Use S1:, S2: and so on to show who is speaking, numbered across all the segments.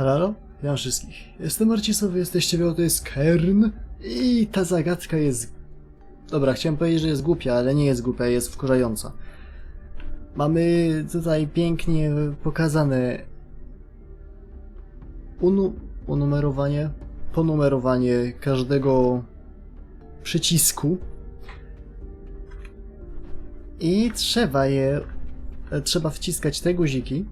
S1: Halo? Witam wszystkich. Jestem Marcisowy, jesteście wy, to jest Kern i ta zagadka jest... Dobra, chciałem powiedzieć, że jest głupia, ale nie jest głupia, jest wkurzająca. Mamy tutaj pięknie pokazane unu... unumerowanie, ponumerowanie każdego przycisku i trzeba je... trzeba wciskać te guziki,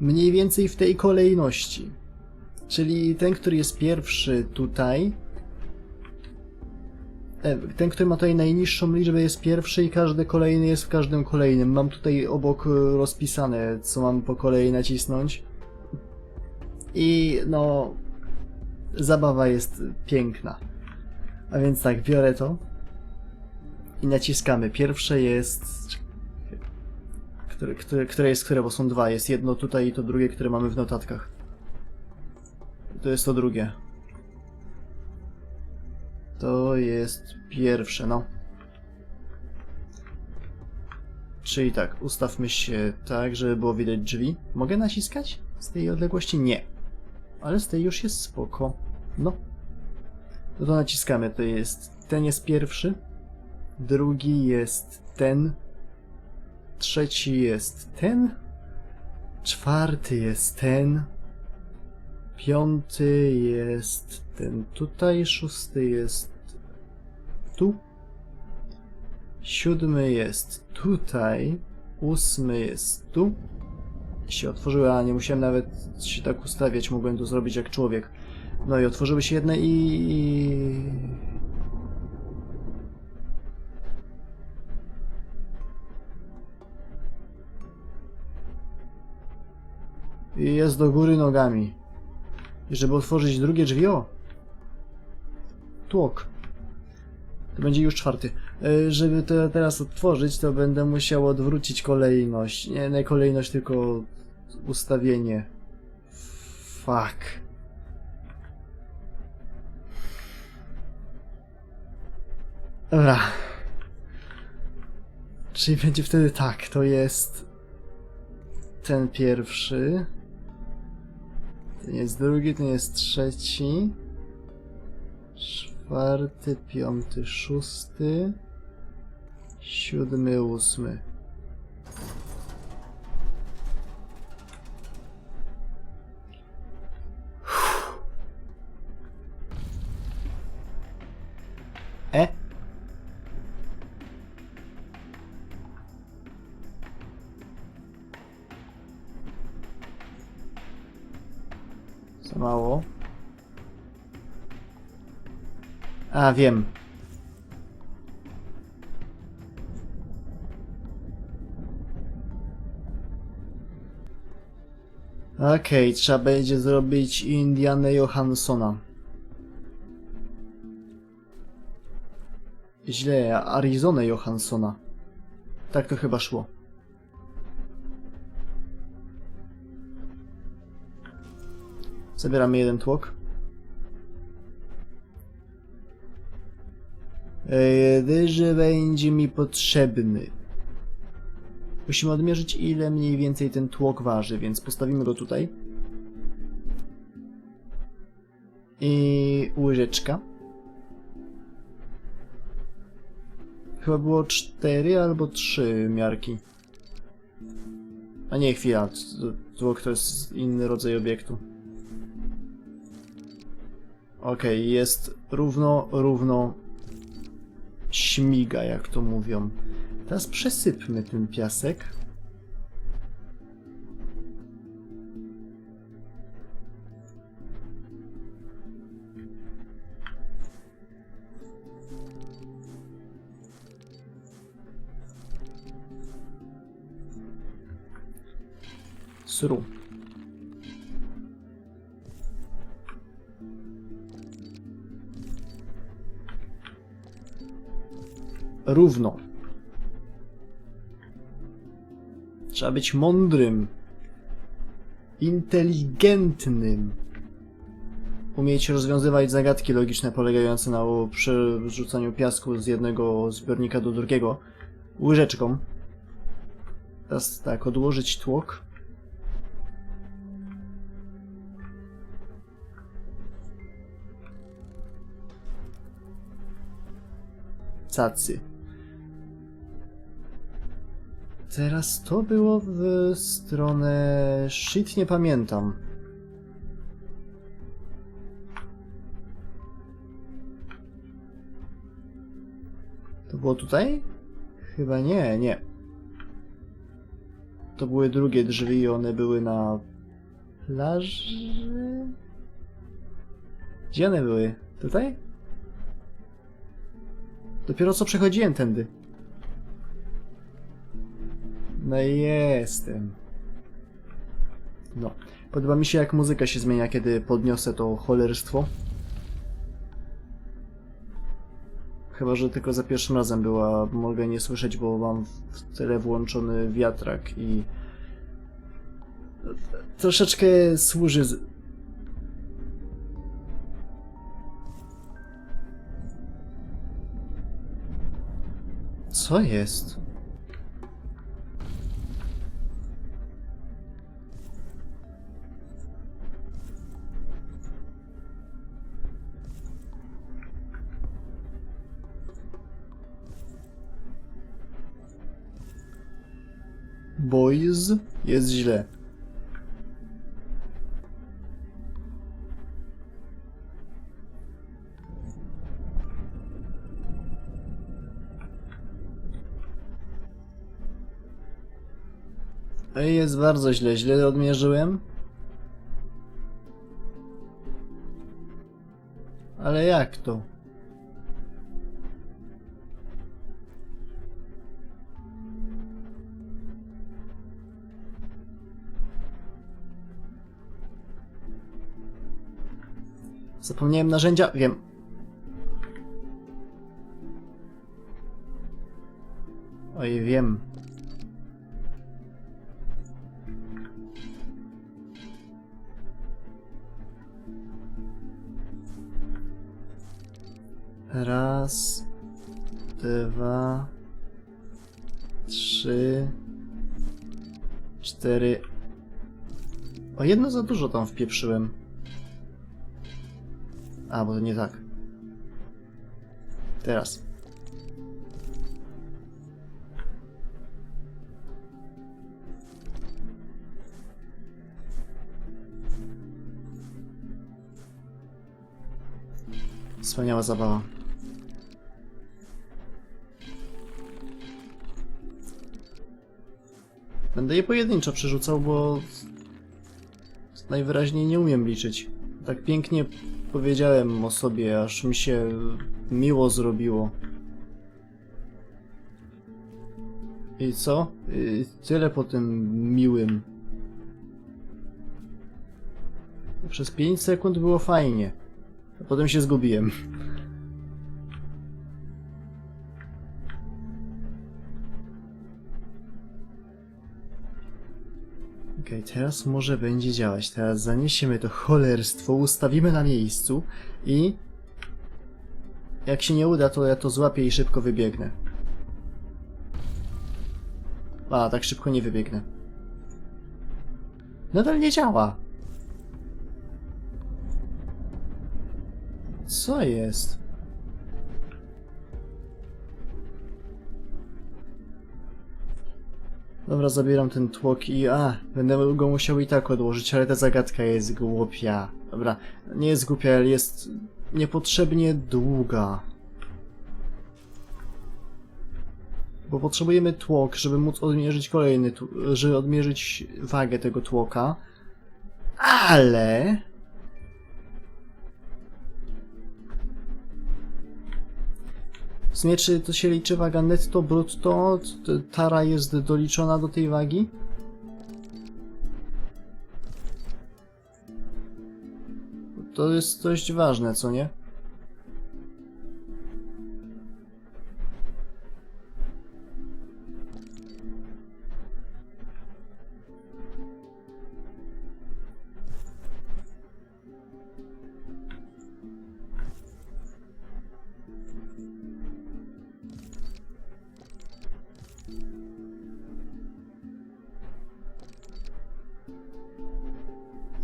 S1: mniej więcej w tej kolejności. Czyli ten, który jest pierwszy tutaj. e, Ten, który ma tutaj najniższą liczbę jest pierwszy i każdy kolejny jest w każdym kolejnym. Mam tutaj obok e, rozpisane, co mam po kolei nacisnąć. I no. Zabawa jest piękna. A więc tak, biorę to. I naciskamy. Pierwsze jest które, które, jest które, bo są dwa. Jest jedno tutaj i to drugie, które mamy w notatkach. To jest to drugie. To jest pierwsze, no. Czyli tak, ustawmy się tak, żeby było widać drzwi. Mogę naciskać? Z tej odległości? Nie. Ale z tej już jest spoko. No. No to naciskamy. To jest... Ten jest pierwszy. Drugi jest ten. Trzeci jest ten. Czwarty jest ten. Piąty jest ten tutaj. Szósty jest tu. Siódmy jest tutaj. Ósmy jest tu. Się otworzyły, a nie musiałem nawet się tak ustawiać, mogłem to zrobić jak człowiek. No i otworzyły się jedne i... I jest do góry nogami. I żeby otworzyć drugie drzwi, o! Tłok. To będzie już czwarty. E, Żeby to teraz otworzyć, to będę musiał odwrócić kolejność. Nie, nie kolejność, tylko ustawienie. Fuck. Dobra. Czyli będzie wtedy tak, to jest ten pierwszy. Ten jest drugi, ten jest trzeci. Czwarty, piąty, szósty. Siódmy, ósmy. Za mało. A, wiem. Okej, trzeba będzie zrobić Indianę Johanssona. Źle, Arizonę Johanssona. Tak to chyba szło. Zabieramy jeden tłok. Dyży będzie mi potrzebny. Musimy odmierzyć ile mniej więcej ten tłok waży, więc postawimy go tutaj. I łyżeczka. Chyba było cztery albo trzy miarki. A nie, chwila. Tłok to jest inny rodzaj obiektu. Okej, jest równo, równo śmiga, jak to mówią. Teraz przesypmy ten piasek. Sru. równo. Trzeba być mądrym, inteligentnym, umieć rozwiązywać zagadki logiczne polegające na przerzucaniu piasku z jednego zbiornika do drugiego łyżeczką. Teraz tak, odłożyć tłok. Cacy. Teraz to było w stronę... Shit, nie pamiętam. To było tutaj? Chyba nie, nie. To były drugie drzwi i one były na plaży? Gdzie one były? Tutaj? Dopiero co przechodziłem tędy. No jestem. No. Podoba mi się jak muzyka się zmienia, kiedy podniosę to cholerstwo. Chyba, że tylko za pierwszym razem była, mogę nie słyszeć, bo mam w tyle włączony wiatrak i troszeczkę służy z... Co jest? Boys, jest źle. Ej, jest bardzo źle. Źle odmierzyłem. Ale jak to? Zapomniałem narzędzia. Wiem. Oj, wiem. Raz, dwa, trzy, cztery. O jedno za dużo tam wpieprzyłem. A, bo to nie tak. Teraz. Wspaniała zabawa. Będę je pojedynczo przerzucał, bo najwyraźniej nie umiem liczyć. Tak pięknie powiedziałem o sobie, aż mi się miło zrobiło. I co? I tyle po tym miłym. Przez 5 sekund było fajnie. A potem się zgubiłem. Okej, teraz może będzie działać. Teraz zaniesiemy to cholerstwo, ustawimy na miejscu i... Jak się nie uda, to ja to złapię i szybko wybiegnę. A, tak szybko nie wybiegnę. Nadal nie działa. Co jest? Dobra, zabieram ten tłok i a, będę go musiał i tak odłożyć, ale ta zagadka jest głupia. Dobra, nie jest głupia, ale jest niepotrzebnie długa. Bo potrzebujemy tłok, żeby móc odmierzyć kolejny, żeby odmierzyć wagę tego tłoka. Ale... W to się liczy waga netto, brutto? Tara jest doliczona do tej wagi? To jest dość ważne, co nie?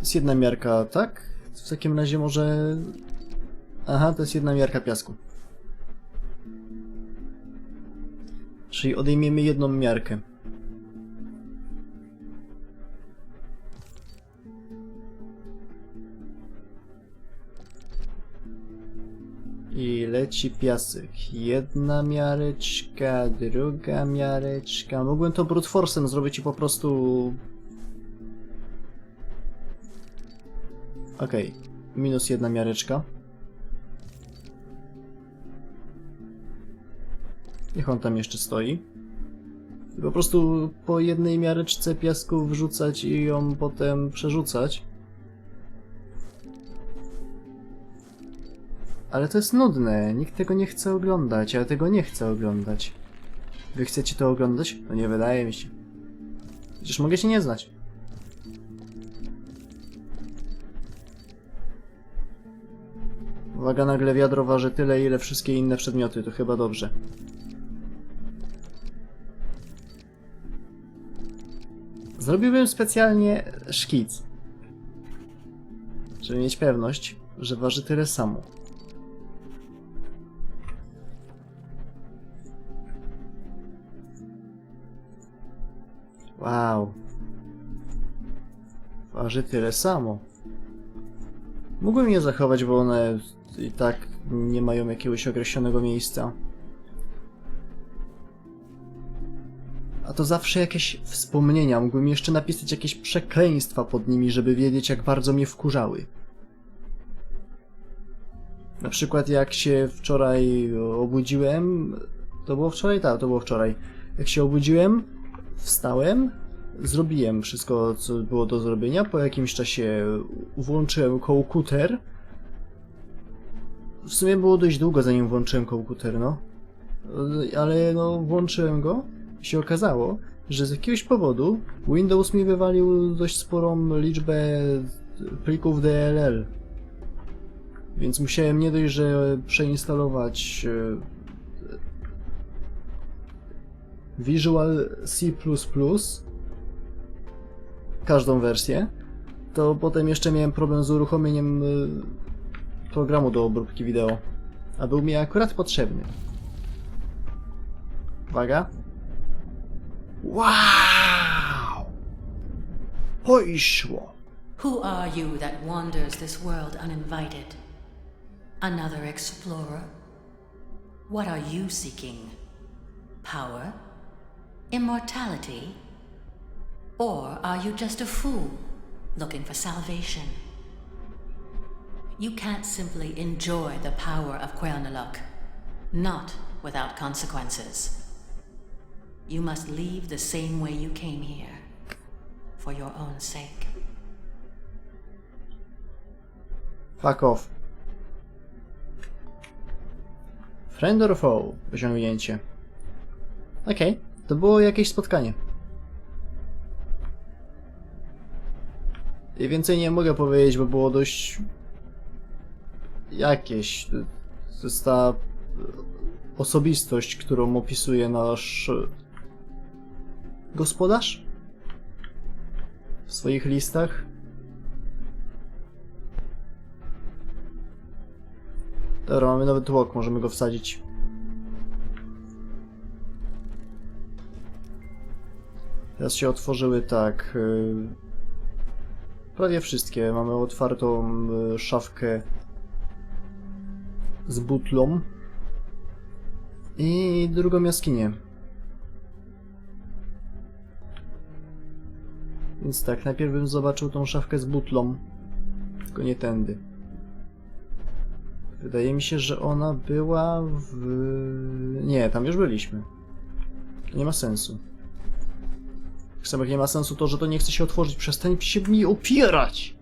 S1: Jest jedna miarka, tak? W takim razie może... Aha, to jest jedna miarka piasku. Czyli odejmiemy jedną miarkę. I leci piasek. Jedna miareczka, druga miareczka. Mogłem to brute force'em zrobić i po prostu... Okej. Minus jedna miareczka. Niech on tam jeszcze stoi. I po prostu po jednej miareczce piasku wrzucać i ją potem przerzucać. Ale to jest nudne, nikt tego nie chce oglądać, ja tego nie chcę oglądać. Wy chcecie to oglądać? No nie wydaje mi się. Przecież mogę się nie znać. Uwaga, nagle wiadro waży tyle, ile wszystkie inne przedmioty, to chyba dobrze. Zrobiłbym specjalnie szkic. Żeby mieć pewność, że waży tyle samo. Wow. Waży tyle samo. Mógłbym je zachować, bo one i tak nie mają jakiegoś określonego miejsca. A to zawsze jakieś wspomnienia. Mógłbym jeszcze napisać jakieś przekleństwa pod nimi, żeby wiedzieć, jak bardzo mnie wkurzały. Na przykład jak się wczoraj obudziłem, to było wczoraj? Tak, to było wczoraj. Jak się obudziłem, wstałem, zrobiłem wszystko, co było do zrobienia. Po jakimś czasie włączyłem komputer. W sumie było dość długo, zanim włączyłem komputer, no. Ale no, włączyłem go i się okazało, że z jakiegoś powodu Windows mi wywalił dość sporą liczbę plików DLL. Więc musiałem nie dość, że przeinstalować e, Visual C++, każdą wersję, to potem jeszcze miałem problem z uruchomieniem y, programu do obróbki wideo, a był mi akurat potrzebny. Uwaga. Wow! Poszło!
S2: Who are you that wanders this world uninvited? Another explorer? What are you seeking? Power? Immortality? Or are you just a fool looking for salvation? You can't simply enjoy the power of Quelnaluk, not without consequences. You must leave the same way you came here, for your own sake.
S1: Fuck off. Friend or foe? Osiągnięcie. Okej, okay. to było jakieś spotkanie. I więcej nie mogę powiedzieć, bo było dość... jakieś. To jest ta osobistość, którą opisuje nasz gospodarz w swoich listach. Dobra, mamy nowy tłok, możemy go wsadzić. Teraz się otworzyły tak. y, Prawie wszystkie. Mamy otwartą y, szafkę z butlą. I drugą jaskinię. Więc tak, najpierw bym zobaczył tą szafkę z butlą. Tylko nie tędy. Wydaje mi się, że ona była w... Nie, tam już byliśmy. To nie ma sensu. Tak nie ma sensu to, że to nie chce się otworzyć. Przestań się mi opierać!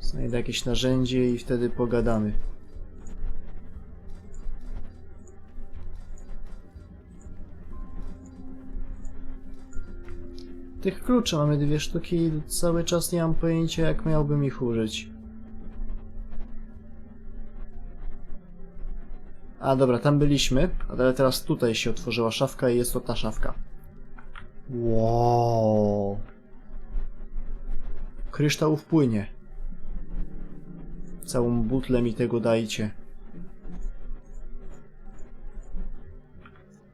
S1: Znajdę jakieś narzędzie i wtedy pogadamy. Tych kluczy mamy dwie sztuki i cały czas nie mam pojęcia jak miałbym ich użyć. A dobra, tam byliśmy, ale teraz tutaj się otworzyła szafka i jest to ta szafka. Wow. Kryształ wpłynie. Całą butlę mi tego dajcie.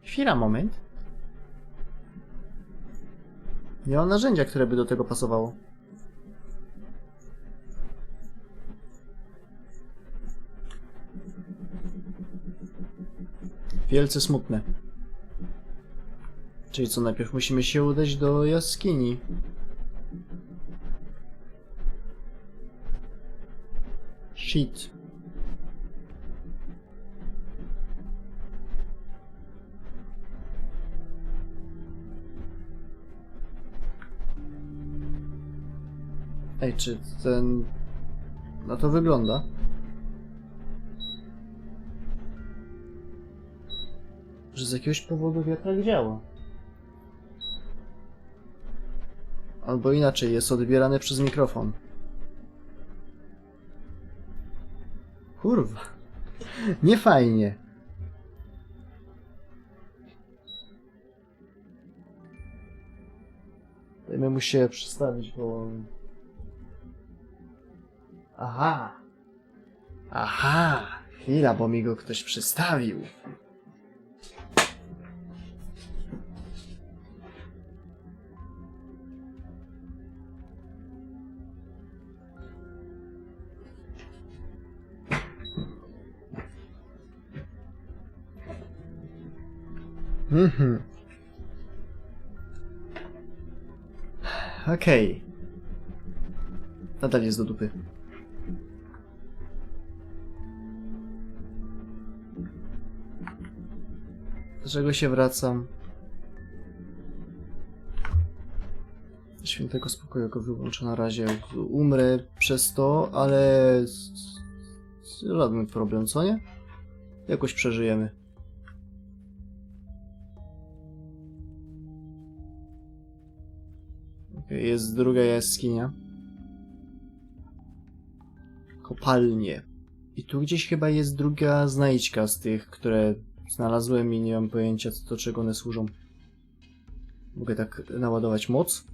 S1: Chwila, moment. Nie mam narzędzia, które by do tego pasowało. Wielce smutne. Czyli co, najpierw musimy się udać do jaskini. Shit. Ej, czy ten... Na to wygląda? Że z jakiegoś powodu wiatrak działa. Albo inaczej, jest odbierany przez mikrofon. Kurwa. Nie fajnie. Dajmy mu się przestawić, bo... Aha. Aha. Chwila, bo mi go ktoś przystawił. Mhm. Okej. Nadal jest do dupy. Dlaczego się wracam? Świętego spokoju go wyłączę na razie. Umrę przez to, ale... Żaden problem, co nie? Jakoś przeżyjemy. Jest druga jaskinia. Kopalnie. I tu gdzieś chyba jest druga znajdźka z tych, które znalazłem i nie mam pojęcia co do czego one służą. Mogę tak naładować moc?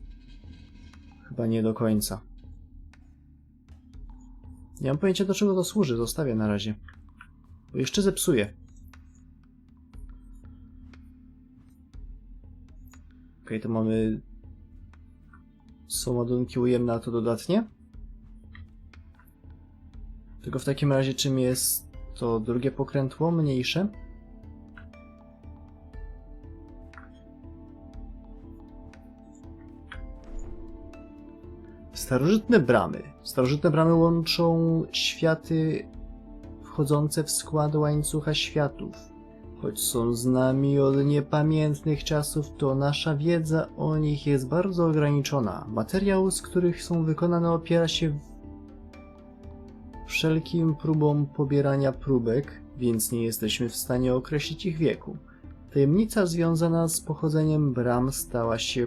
S1: Chyba nie do końca. Nie mam pojęcia do czego to służy, zostawię na razie. Bo jeszcze zepsuję. Okej, to mamy są ładunki ujemne, a to dodatnie. Tylko w takim razie czym jest to drugie pokrętło, mniejsze? Starożytne bramy. Starożytne bramy łączą światy wchodzące w skład łańcucha światów. Choć są z nami od niepamiętnych czasów, to nasza wiedza o nich jest bardzo ograniczona. Materiał, z których są wykonane, opiera się wszelkim próbom pobierania próbek, więc nie jesteśmy w stanie określić ich wieku. Tajemnica związana z pochodzeniem bram stała się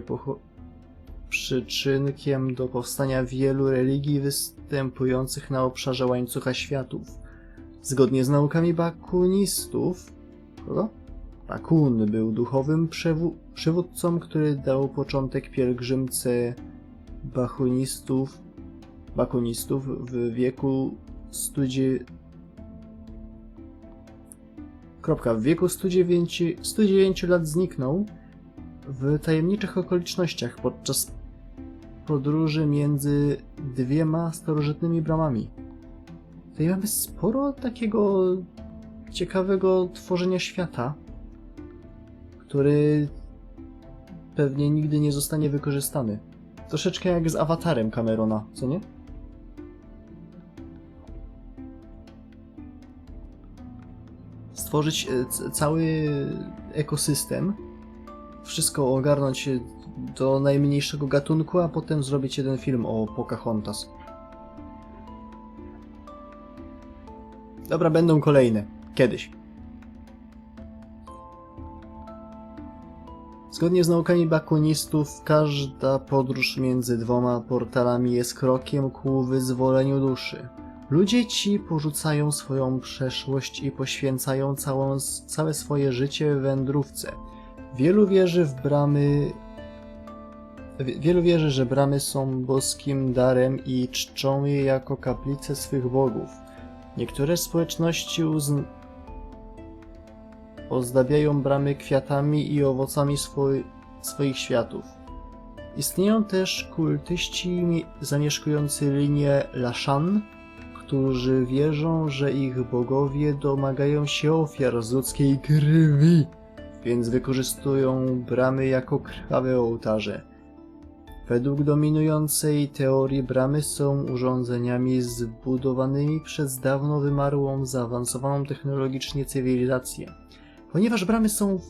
S1: przyczynkiem do powstania wielu religii występujących na obszarze łańcucha światów. Zgodnie z naukami bakunistów, Bakun był duchowym przywódcą, który dał początek pielgrzymce bachunistów, bakunistów w wieku 109 Kropka. W wieku 109, 109 lat zniknął w tajemniczych okolicznościach podczas podróży między dwiema starożytnymi bramami. Tutaj mamy sporo takiego ciekawego tworzenia świata, który pewnie nigdy nie zostanie wykorzystany. Troszeczkę jak z awatarem Camerona, co nie? Stworzyć e, cały ekosystem, wszystko ogarnąć e, do najmniejszego gatunku, a potem zrobić jeden film o Pocahontas. Dobra, będą kolejne. Kiedyś. Zgodnie z naukami bakunistów, każda podróż między dwoma portalami jest krokiem ku wyzwoleniu duszy. Ludzie ci porzucają swoją przeszłość i poświęcają całą, całe swoje życie wędrówce. Wielu wierzy w bramy. wie- Wielu wierzy, że bramy są boskim darem i czczą je jako kaplice swych bogów. Niektóre społeczności uzn... ozdabiają bramy kwiatami i owocami swoi, swoich światów. Istnieją też kultyści mi- zamieszkujący linię Lashan, którzy wierzą, że ich bogowie domagają się ofiar z ludzkiej krwi, więc wykorzystują bramy jako krwawe ołtarze. Według dominującej teorii bramy są urządzeniami zbudowanymi przez dawno wymarłą, zaawansowaną technologicznie cywilizację. Ponieważ bramy są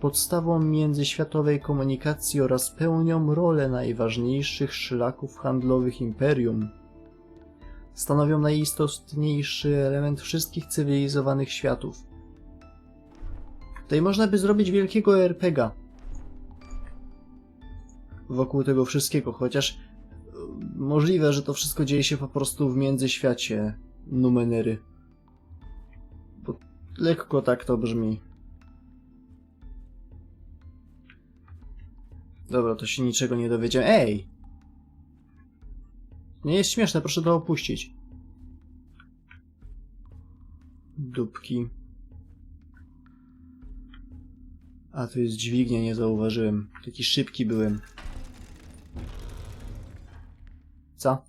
S1: podstawą międzyświatowej komunikacji oraz pełnią rolę najważniejszych szlaków handlowych imperium, stanowią najistotniejszy element wszystkich cywilizowanych światów. Tutaj można by zrobić wielkiego RPGa wokół tego wszystkiego, chociaż e, możliwe, że to wszystko dzieje się po prostu w międzyświacie Numenery. Lekko tak to brzmi. Dobra, to się niczego nie dowiedziałem. Ej! Nie jest śmieszne, proszę to opuścić. Dupki. A, to jest dźwignia, nie zauważyłem. Taki szybki byłem. Co?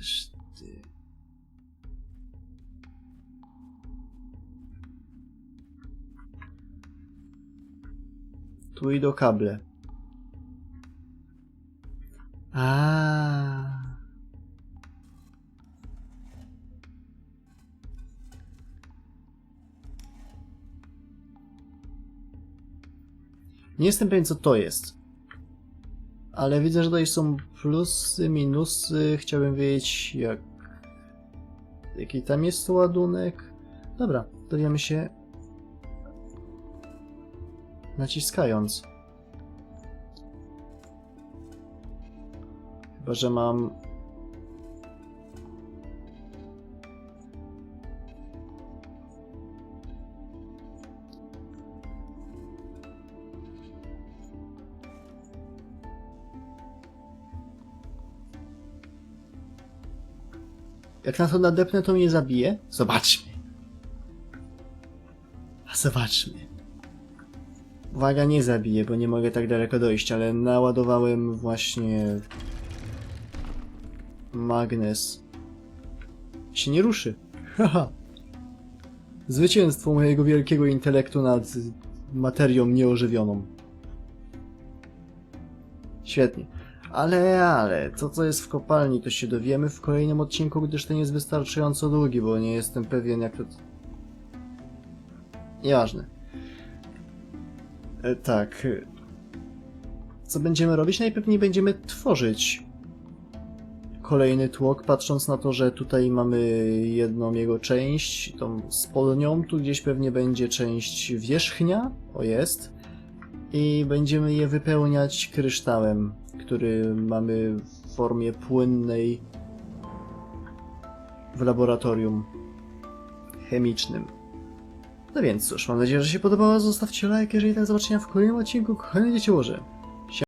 S1: Aż ty. Tu idą kable. A. Nie jestem pewien, co to jest. Ale widzę, że tutaj są plusy, minusy. Chciałbym wiedzieć, jak. Jaki tam jest ładunek. Dobra, dowiemy się. Naciskając. Chyba, że mam. Jak na to nadepnę, to mnie zabije? Zobaczmy. A zobaczmy. Uwaga, nie zabije, bo nie mogę tak daleko dojść, ale naładowałem właśnie... Magnes. Się nie ruszy. Haha. Zwycięstwo mojego wielkiego intelektu nad materią nieożywioną. Świetnie. Ale, ale, to co jest w kopalni, to się dowiemy w kolejnym odcinku, gdyż ten jest wystarczająco długi, bo nie jestem pewien jak to... Nieważne. E, tak. Co będziemy robić? Najpewniej będziemy tworzyć kolejny tłok, patrząc na to, że tutaj mamy jedną jego część, tą spodnią, tu gdzieś pewnie będzie część wierzchnia, o jest, i będziemy je wypełniać kryształem, który mamy w formie płynnej w laboratorium chemicznym. No więc cóż, mam nadzieję, że się podobało. Zostawcie like, jeżeli tak zobaczenia w kolejnym odcinku. Kochane dzieci łoże.